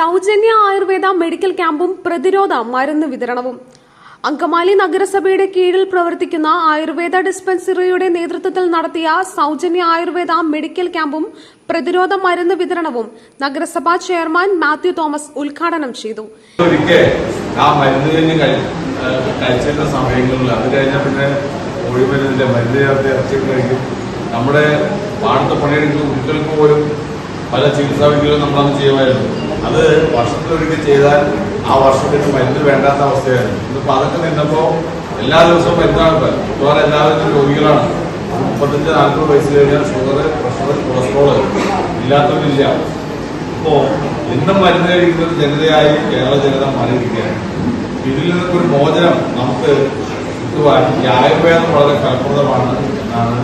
സൗജന്യ ആയുർവേദ മെഡിക്കൽ ക്യാമ്പും പ്രതിരോധ മരുന്ന് വിതരണവും. അങ്കമാലി നഗരസഭയുടെ കീഴിൽ പ്രവർത്തിക്കുന്ന ആയുർവേദ ഡിസ്പെൻസറിയുടെ നേതൃത്വത്തിൽ നടത്തിയ സൗജന്യ ആയുർവേദ മെഡിക്കൽ ക്യാമ്പും പ്രതിരോധ മരുന്ന് വിതരണവും നഗരസഭാ ചെയർമാൻ മാത്യു തോമസ് ഉദ്ഘാടനം ചെയ്തു. നമ്മുടെ പാടത്തെ പണിയെടുക്കുന്ന കുട്ടികൾക്ക് പോലും പല ചികിത്സാ വിദ്യകളും നമ്മളന്ന് ചെയ്യുമായിരുന്നു. അത് വർഷത്തിലൊരിക്കൽ ചെയ്താൽ ആ വർഷത്തിന് മരുന്ന് വേണ്ടാത്ത അവസ്ഥയായിരുന്നു. ഇന്നിപ്പോൾ അതൊക്കെ നിന്നപ്പോൾ എല്ലാ ദിവസവും മരുന്നാണ് മിക്കവാറും എല്ലാവരും രോഗികളാണ്. മുപ്പത്തഞ്ച് നാൽപ്പത് വയസ്സ് കഴിഞ്ഞാൽ ഷുഗർ പ്രഷർ കൊളസ്ട്രോൾ ഇല്ലാത്തവരില്ല. ഇപ്പോ ഇന്നും മരുന്ന് കഴിക്കുന്ന ഒരു ജനതയായി കേരള ജനത മാറിയിരിക്കുകയാണ്. ഇതിൽ നിന്നൊക്കെ ഒരു മോചനം നമുക്ക് കിട്ടുവാൻ ഈ ആയുർവേദം വളരെ ഫലപ്രദമാണ് എന്നാണ്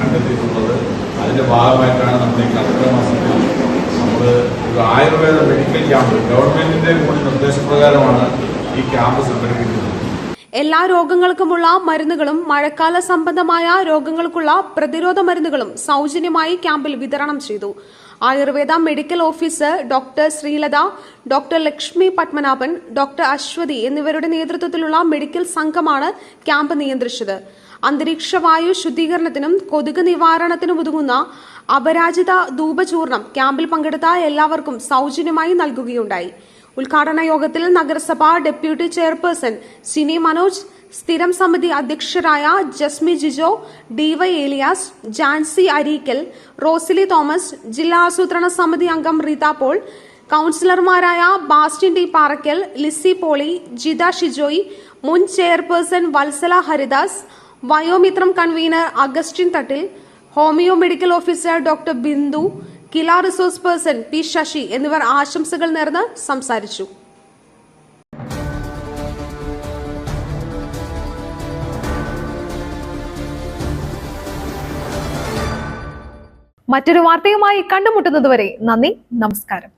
കണ്ടെത്തിയിട്ടുള്ളത്. അതിന്റെ ഭാഗമായിട്ടാണ് നമ്മൾ ഈ കർക്കിടക മാസത്തിൽ നമ്മൾ ഒരു ആയുർവേദ മെഡിക്കൽ ക്യാമ്പ് ഗവൺമെന്റിന്റെ കൂടി നിർദ്ദേശപ്രകാരമാണ് ഈ ക്യാമ്പ് സംഘടിപ്പിക്കുന്നത്. എല്ലാ രോഗങ്ങൾക്കുമുള്ള മരുന്നുകളും മഴക്കാല സംബന്ധമായ രോഗങ്ങൾക്കുള്ള പ്രതിരോധ മരുന്നുകളും സൗജന്യമായി ക്യാമ്പിൽ വിതരണം ചെയ്തു. Ayurveda medical officer doctor Sreelatha doctor Lakshmi Padmanabhan doctor Aswathy എന്നിവരുടെ നേതൃത്വത്തിലുള്ള മെഡിക്കൽ സംഘമാണ് ക്യാമ്പ് നിയന്ത്രിച്ചത്. അന്തരീക്ഷ വായു ശുദ്ധീകരണത്തിനും കൊതുക് നിവാരണത്തിനും ഒതുങ്ങുന്ന അപരാജിത ധൂപചൂർണം ക്യാമ്പിൽ പങ്കെടുത്ത എല്ലാവർക്കും സൗജന്യമായി നൽകുകയുണ്ടായി. ഉദ്ഘാടന യോഗത്തിൽ നഗരസഭാ ഡെപ്യൂട്ടി ചെയർപേഴ്സൺ സിനി മനോജ് സ്ഥിരം സമിതി അധ്യക്ഷരായ ജസ്മി ജിജോ ഡിവൈ ഏലിയാസ് ജാൻസി അരീക്കൽ റോസിലി തോമസ് ജില്ലാ ആസൂത്രണ സമിതി അംഗം റീത പോൾ കൌൺസിലർമാരായ ബാസ്റ്റിൻ ഡി പാറക്കൽ ലിസി പോളി ജിത ഷിജോയി മുൻ chairperson Valsala Haridas Vayomithram convener Augustine Thattil homoeo medical officer doctor Bindu KILA resource person P Sasi എന്നിവർ ആശംസകൾ നേർന്ന് സംസാരിച്ചു. മറ്റൊരു വാർത്തയുമായി കണ്ടുമുട്ടുന്നതുവരെ നന്ദി നമസ്കാരം.